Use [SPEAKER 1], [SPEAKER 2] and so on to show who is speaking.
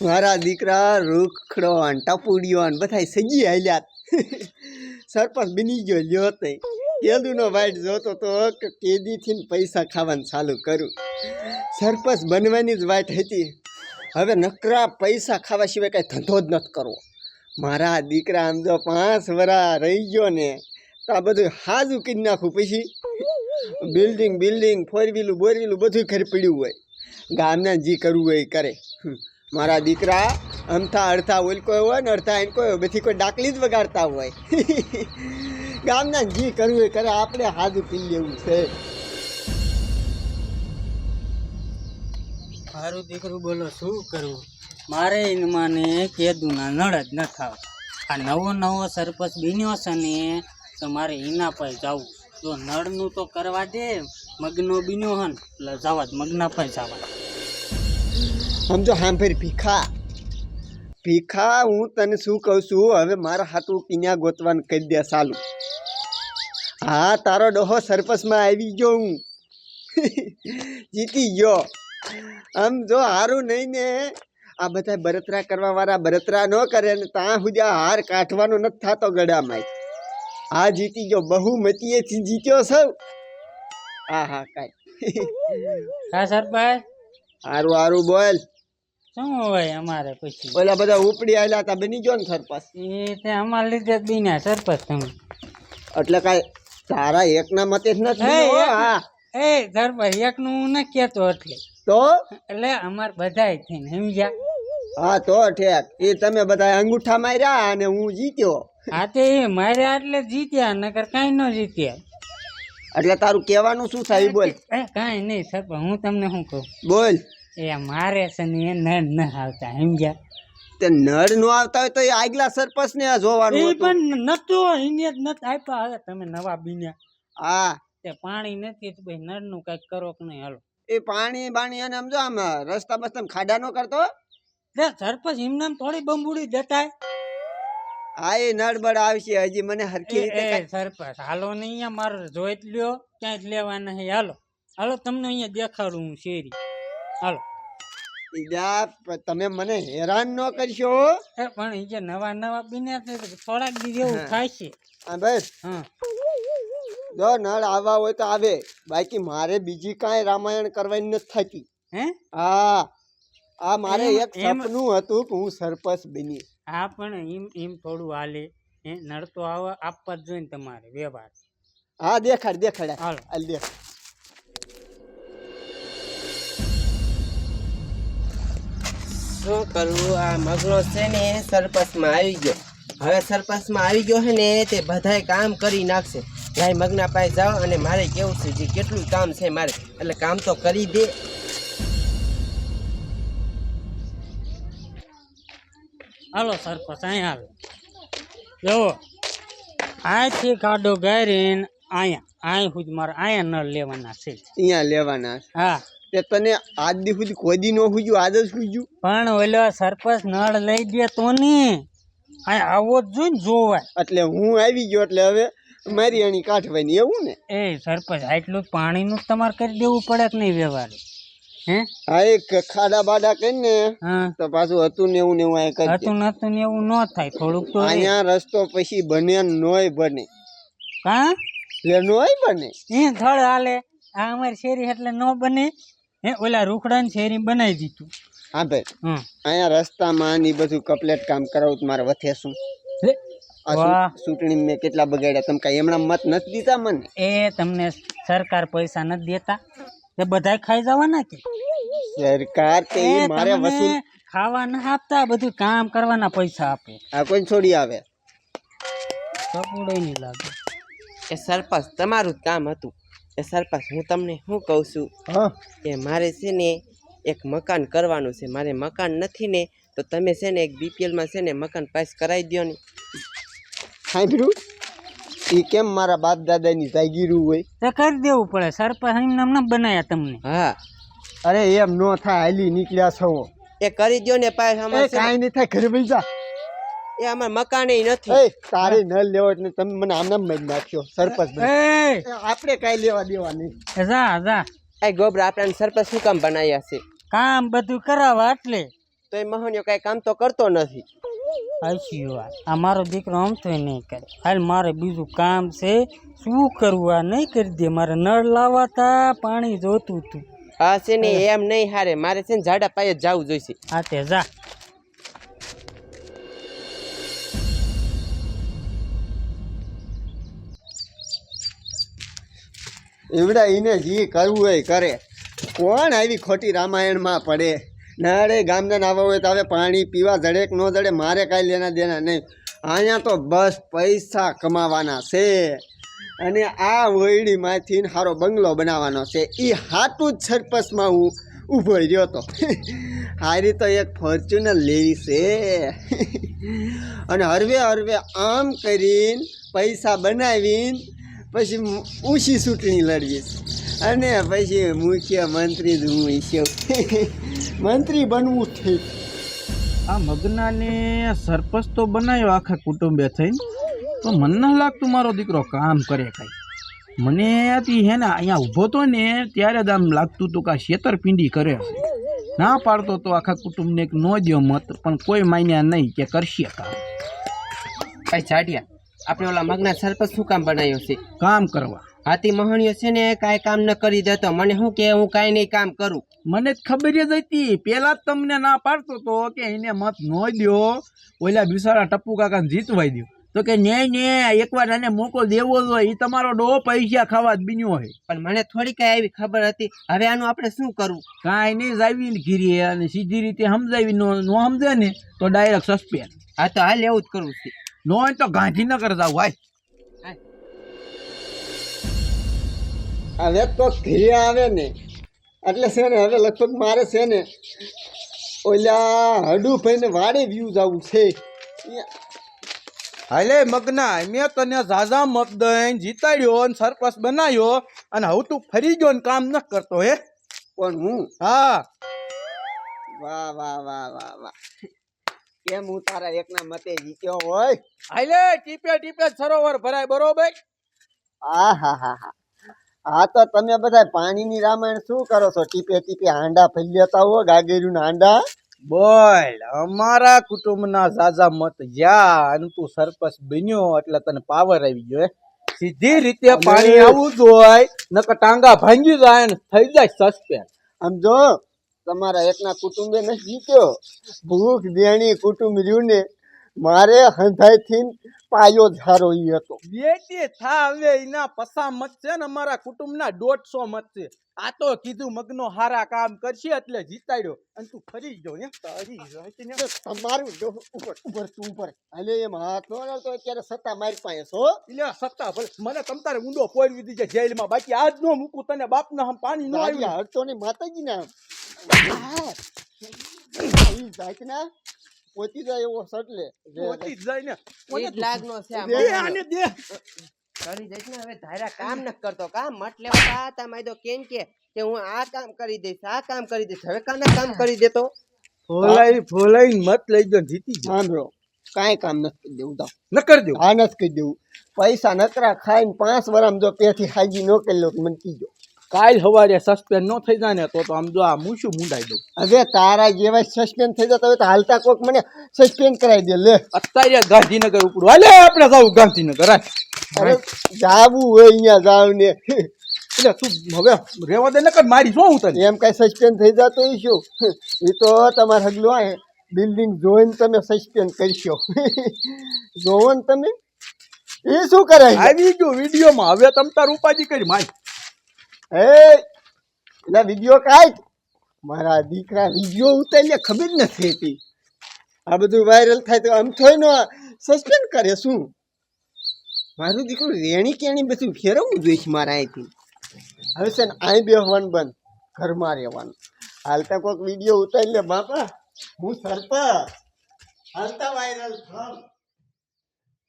[SPEAKER 1] મારા દીકરા રૂખડો અને ટપુડીઓ અને બધાય સજી હાલ્યા. સરપંચ બની ગયો, લ્યો તે. કેદુનો વાઇટ જોતો તો કે કેદીથી ને પૈસા ખાવાનું ચાલુ કરું. સરપંચ બનવાની જ વાટ હતી. હવે નકરા પૈસા ખાવા સિવાય કાંઈ ધંધો જ નથી કરવો. મારા દીકરા આમ જો પાંચ વરા રહી ગયો ને, તો આ બધું હાજું કરી નાખું પછી. બિલ્ડિંગ બિલ્ડિંગ ફોર વ્હીલું બોર વ્હીલું બધું ઘર પડ્યું હોય. ગામના જી કરવું હોય એ કરે. મારા દીકરા અમથા અડધા ઓલકો હોય ને અડધા એનકો હોય બધી કોઈ ડાકલી જ વગાડતા હોય. ગામના જી કરવું હોય કરે, આપણે હાથ પી લેવું છે.
[SPEAKER 2] મારું દીકરું, બોલો, શું કરવું? મારે મને કેદુના નળ જ ન થાવ. આ નવો નવો સરપંચ બન્યો છે ને, તો મારે એના પર જવું. જો નળનું તો કરવા દે, મગનો બન્યો હન, એટલે જવા જ, મગના પર જવા.
[SPEAKER 1] સમજો હાંભેર ભીખા. ભીખા હું તને શું કહું છું? હવે મારા હાથું કિન્યા ગોતવાનું કરી દે સાલું. હા તારો ડોહો સરપસમાં આવી ગયો હું. જીતી ગયો. આમ જો હારું નહીં ને આ બધા બરતરા કરવા વાળા બરતરા ન કરે ને ત્યાં સુધી આ હાર કાઢવાનો નથી થતો ગળામાં. આ જીતી ગયો. બહુમતીએથી જીત્યો સૌ. હા હા કાંઈ.
[SPEAKER 2] હા સરપંચ.
[SPEAKER 1] હારું હારું બોલ.
[SPEAKER 2] શું હોય અમારે પછી?
[SPEAKER 1] ઓલા બધા ઉપડી આવેલા હતા બની ગયો ને સરપંચ?
[SPEAKER 2] એ તે અમારા લીધે જ બન્યા સરપંચ તમે.
[SPEAKER 1] એટલે કાંઈ તારા એકના મતે જ નથી
[SPEAKER 2] એ,
[SPEAKER 1] હા
[SPEAKER 2] એ સરપંચ એકનું હું ન કહેતો એટલે.
[SPEAKER 1] તો?
[SPEAKER 2] એટલે અમાર બધાય થઈને સમજ્યા?
[SPEAKER 1] હા તો ઠેક. એ તમે બધા અંગૂઠા માર્યા અને હું જીત્યો.
[SPEAKER 2] હા તે એ માર્યા એટલે જીત્યા નકર કાંઈ ન જીત્યા.
[SPEAKER 1] એટલે તારું કહેવાનું શું થાય બોલ.
[SPEAKER 2] એ કાંઈ નહીં સરપંચ હું તમને શું કહું?
[SPEAKER 1] બોલ.
[SPEAKER 2] એ મારે છે ને એ નળ ન આવતા સમજ્યા?
[SPEAKER 1] તે નળ નો આવતા હોય તો એ આગલા સરપંચ ને જોવાનું
[SPEAKER 2] એ પણ નતો એને જ નત આપ્યા. હવે તમે નવા બીન્યા.
[SPEAKER 1] હા.
[SPEAKER 2] તે પાણી નથી તો ભાઈ નળનું કંઈક કરો કે નહીં? હાલો.
[SPEAKER 1] એ પાણી બાણી અને આમ જો આમ રસ્તા બસ્તા ખાડા નો કરતો
[SPEAKER 2] રે સરપંચ એમને થોડી બંબુડી દેતા
[SPEAKER 1] હા એ નળ બળ આવશે. હજી મને હરખી રીતે
[SPEAKER 2] સરપંચ હાલો ને અહીંયા મારો જોઈ લ્યો. ક્યાંય જ લેવા નહીં. હાલો. હાલો તમને અહીંયા દેખાડું હું શેરી. હાલો.
[SPEAKER 1] ઈજા, તમે મને હેરાન ન કરશો.
[SPEAKER 2] પણ નવા નવા બીન્યા થોડાક દી થાય છે.
[SPEAKER 1] હા બસ. જો નળ આવવા હોય તો આવે. બાકી મારે બીજી કાંઈ રામાયણ કરવાની નથી થતી.
[SPEAKER 2] હે?
[SPEAKER 1] હા. આ મારે એક સપનું હતું કે હું સરપંચ બની.
[SPEAKER 2] હા પણ એમ એમ થોડું હાલે. નળ તો આવા આપવા જ જોઈએ ને તમારે વ્યવહાર.
[SPEAKER 1] હા દેખાડ દેખાડ.
[SPEAKER 2] હાલ.
[SPEAKER 1] હાલ
[SPEAKER 3] શું કરવું આ મગનો છે ને સરપંચમાં આવી ગયો. હવે સરપંચમાં આવી ગયો છે ને તે બધાય કામ કરી નાખશે. ભાઈ મગના પાસે જાઓ અને મારે કેવું છે જે કેટલું કામ છે મારે. એટલે કામ તો કરી દે.
[SPEAKER 2] હાલો સરપંચ અહીંયા આવે જુઓ અહીંથી કાઢો ગારીને અહીંયા અહીં સુધી મારે અહીંયા ન લેવાના છે.
[SPEAKER 1] અહીંયા લેવાના
[SPEAKER 2] હા.
[SPEAKER 1] તે તને આજ દી સુધી કોઈ દી ન હુજ્યું આજ જ હુજ્યું
[SPEAKER 2] પણ ઓલો સરપંચ નળ લઈ દે તો ને. આવો જ જોઈ ને જોવાય.
[SPEAKER 1] એટલે હું આવી ગયો એટલે હવે મારી અણી કાઢવાની એવું ને?
[SPEAKER 2] એ સરપંચ આટલું પાણીનું તમારે કરી દેવું પડે કે નહીં વ્યવહાર? હે?
[SPEAKER 1] હા એક ખાડા બાડા કરીને
[SPEAKER 2] હા.
[SPEAKER 1] તો પાછું હતું ને એવું ને એવું અહીંયા કરી
[SPEAKER 2] હતું નતું ને એવું ન થાય થોડુંક તો.
[SPEAKER 1] અહીંયા રસ્તો પછી બને નોય બને.
[SPEAKER 2] કાં?
[SPEAKER 1] એટલે નોય બને.
[SPEAKER 2] એ થળ હાલે. આ અમારી શેરી એટલે ન બને. હે ઓલા રૂખડાની શેરી બનાવી દીધું.
[SPEAKER 1] હા ભાઈ.
[SPEAKER 2] હમ.
[SPEAKER 1] અહીંયા રસ્તામાં ને ઈ બધું કપલેટ કામ કરાવું તો મારે વથે શું?
[SPEAKER 2] લે, વાહ.
[SPEAKER 1] ચૂંટણી મેં કેટલા બગાડ્યા? તમે કાંઈ એમના મત નથી દીધા મને?
[SPEAKER 2] એ તમને સરકાર પૈસા નથી દેતા. તે બધાય ખાઈ જવાના કે?
[SPEAKER 1] સરકાર તે
[SPEAKER 2] એ
[SPEAKER 1] મારે
[SPEAKER 2] તમને
[SPEAKER 1] વસૂલ
[SPEAKER 2] ખાવા ના આપતા બધું કામ કરવાના પૈસા આપે.
[SPEAKER 1] આ કોઈ છોડી આવે?
[SPEAKER 2] કપડે નહીં લાગે.
[SPEAKER 3] એ સરપંચ તમારું જ કામ હતું. એ સરપંચ હું તમને શું કહું છું
[SPEAKER 1] હા.
[SPEAKER 3] કે મારે છે ને એક મકાન કરવાનું છે. મારે મકાન નથી ને તો તમે છે ને એક બીપીએલમાં છે ને મકાન પાસ કરાવી દો ને.
[SPEAKER 1] સાંભળ્યું? એ કેમ મારા બાપ દાદાની જાગીરું હોય?
[SPEAKER 2] તો કરી દેવું પડે. સરપંચ એમને એમ બનાયા તમને.
[SPEAKER 3] હા.
[SPEAKER 1] અરે એમ નો થાય હાલી નીકળ્યા છો.
[SPEAKER 3] એ કરી દો ને પાસ
[SPEAKER 1] એ
[SPEAKER 3] અમારે
[SPEAKER 1] કાંઈ નહીં થાય ઘરે બેસી જા.
[SPEAKER 3] એ અમારે મકાન નથી.
[SPEAKER 1] એ તારે ન લેવો એટલે તમે મને આમને મજ નાખ્યો સરપંચ આપણે કાંઈ લેવા દેવાની. નહીં
[SPEAKER 2] જા જા.
[SPEAKER 3] એ ગોબરા આપણે સરપંચ શું કામ બનાવ્યા છે?
[SPEAKER 2] કામ બધું કરાવવા એટલે.
[SPEAKER 3] તો એ મહોનિયો કાંઈ કામ તો કરતો નથી.
[SPEAKER 2] હાચી વાત. આ મારો દીકરો આમ તો નહીં કરે. હાલ મારે બીજું કામ છે શું કરવું? આ નહીં કરી દે. મારે નળ લાવવા તા પાણી જોતું હતું
[SPEAKER 3] હા છે ને એમ નહીં હારે. મારે છે ને ઝાડા પાયે જ જવું જોઈશે.
[SPEAKER 2] હા તે જા.
[SPEAKER 1] એવડા એને જે કરવું હોય કરે. કોણ આવી ખોટી રામાયણમાં પડે? નાડે ગામના આવવા હોય તો હવે પાણી પીવા, જડે ન જડે મારે કાંઈ લેના દેના નહીં. અહીંયા તો બસ પૈસા કમાવાના છે. અને આ વયડીમાંથી સારો બંગલો બનાવવાનો છે. એ હાટું જ સરપસમાં હું ઊભો રહ્યો હતો હારી તો એક ફોર્ચ્યુનર લેવી છે. અને હરવે હરવે આમ કરીને પૈસા બનાવીને પછી ઊંચી ચૂંટણી લડવીશ અને પછી મુખ્યમંત્રી જ હું ઈચ્છું. મંત્રી બનવું છે.
[SPEAKER 4] આ મગનાને સરપંચ તો બનાવ્યો આખા કુટુંબે થઈને. તો મને ન લાગતું મારો દીકરો કામ કરે કાંઈ. મને હતી હે ને અહીંયા ઊભો તો ને ત્યારે જ આમ લાગતું હતું કે આ છેતરપિંડી કરે ના પાડતો તો આખા કુટુંબને એક નો દ્યો મત પણ કોઈ માન્યા નહીં કે કરશે કામ.
[SPEAKER 3] કાંઈ જાડિયા આપણે ઓલા મગના સરપંચ શું કામ બનાવ્યો છે?
[SPEAKER 4] કામ કરવા.
[SPEAKER 3] હાથી મહોનિયો છે ને કાંઈ કામ ન કરી દેતો. મને શું કે હું કાંઈ નહીં કામ કરું?
[SPEAKER 4] મને જ ખબર જ હતી. પેલા જ તમને ના પાડતો તો કે એને મત નો દ્યો. ઓલા બિસારા ટપ્પુ કાકાને જીતવાઈ દ્યો. તો કે ને ને એકવાર એને મોકો દેવો હોય. એ તમારો ડો પૈસા ખાવા જ બીન્યો હોય.
[SPEAKER 3] પણ મને થોડી કાંઈ આવી ખબર હતી. હવે આનું આપણે શું કરવું?
[SPEAKER 4] કાંઈ નહીં જાવી ઘીરીએ અને સીધી રીતે સમજાવી નો નો સમજે ને તો ડાયરેક્ટ સસ્પેન્ડ
[SPEAKER 3] હા તો હાલ એવું જ કરવું છે.
[SPEAKER 4] નો હોય તો ગાંધીનગર જાવ ભાઈ
[SPEAKER 1] હવે તો ઘીરે આવે ને. એટલે છે ને હવે લગભગ મારે છે ને ઓલા હડું ભાઈને વાડે વ્યૂ જવું છે.
[SPEAKER 4] હાલે મગના મેં તને ઝાઝા મત દઈને જીતાડ્યો અને સરપંચ બનાવ્યો અને હવે તું ફરી ગયો ને કામ ન કરતો હે?
[SPEAKER 1] પણ હું?
[SPEAKER 4] હા.
[SPEAKER 1] વાહ વાહ વાહ વાહ વાહ. કેમ હું તારા એકના મતે જીત્યો હોય?
[SPEAKER 4] હાલે ટીપે ટીપે સરોવર ભરાય બરોબર?
[SPEAKER 1] આ હા હા હા હા તો તમે બધા પાણીની રામાયણ શું કરો છો? ટીપે ટીપે હાંડા ફેલ્યતા હો ગાગેરીના હાંડા?
[SPEAKER 4] બોલ અમારા કુટુંબના ઝાઝા મત જ્યાં અને તું સરપંચ બન્યો એટલે તને પાવર આવી ગયો સીધી રીતે પાણી આવવું જોઈએ નકર ટાંગા ભાંગી જાય ને થઈ જાય સસ્પેન્ડ
[SPEAKER 1] આમ જો તમારા એકના કુટુંબે નથી જીત્યો? ભૂખ દેણી કુટુંબ રહ્યું ને મારે હંધાઈથી પાયો ઝારો ઈ હતો.
[SPEAKER 4] બેટી થા હવે એના પસા મત છે ને અમારા કુટુંબના દોઢસો મત છે. આ તો કીધું મગનો હારા કામ કરશે એટલે જીતાડ્યો. અને તું ફરી જો હે તારી.
[SPEAKER 1] તમારું જો ઉપર ઉપર તું ઉપર. અલે એમ હાથ નો તો અત્યારે સત્તા મારી પાસે છો
[SPEAKER 4] એટલે સત્તા ભલે. મને તમ તારે ઊંડો પોઈડ દીધી છે જેલમાં. બાકી આજ નો મૂકું તને બાપના હમ પાણી નો આવ્યું
[SPEAKER 1] હડતો ને માતાજી ના પોતી જાય એવો શર્ટ લે
[SPEAKER 4] પોતી જાય ને
[SPEAKER 3] એ લાગનો છે આ
[SPEAKER 4] દે આને દે
[SPEAKER 3] કરી દઈશ ને હવે ધારા કામ ન કરતો કામ મત લેવા તા માયદો કેમ કે કે હું આ કામ કરી દઈશ આ કામ કરી દઈશ હવે કાના કામ કરી દેતો.
[SPEAKER 4] ફોલાઈ ફોલાઈ મત લઈ ગયો જીતી ગયો.
[SPEAKER 1] સાંભળો કાંઈ કામ નથી કરી દેવું તો
[SPEAKER 4] ન કર દો
[SPEAKER 1] હા નથી કરી દેવું. પૈસા નકરા ખાઈને પાંચ વરામ જો પેથી હાજી નો કરી લો તો મને કીજો.
[SPEAKER 4] કાલ સવારે સસ્પેન્ડ ન થઈ જાય ને તો આમ જો આ મૂછું મુંડાઈ દઉં.
[SPEAKER 1] હવે તારા જેવા સસ્પેન્ડ થઈ જતા હવે તો હાલતા કોક મને સસ્પેન્ડ કરાવી દે લે.
[SPEAKER 4] અત્યારે ગાંધીનગર ઉપર હાલે આપણે જાવ ગાંધીનગર આ
[SPEAKER 1] અરે જાવું હોય અહીંયા જાવ ને
[SPEAKER 4] એટલે તું હવે રેવા દે નકર મારી શું હું તને?
[SPEAKER 1] એમ કઈ સસ્પેન્ડ થઈ જતો એ શું? એ તો તમારે હગલું આ બિલ્ડિંગ જોઈને તમે સસ્પેન્ડ કરશો. જોવો ને તમે. એ શું કરે?
[SPEAKER 4] આવી ગયો વિડીયોમાં. હવે તમ તાર ઉપાજી કરી મારી
[SPEAKER 1] એ એટલે વીડિયો કાઢ મારા દીકરા વીડિયો ઉતારીને ખબર નથી હતી. આ બધું વાયરલ થાય તો આમ થોય નો સસ્પેન્ડ કરે શું? મારું દીકરું રેણી કેણી બધું ફેરવવું જોઈશ મારા અહીંથી હવે છે ને અહીં બેહવાનું બંધ, ઘરમાં રહેવાનું. હાલતા કોઈક વીડિયો ઉતારી લે બાપા, હું સરપંચ. હાલતા વાયરલ થાવ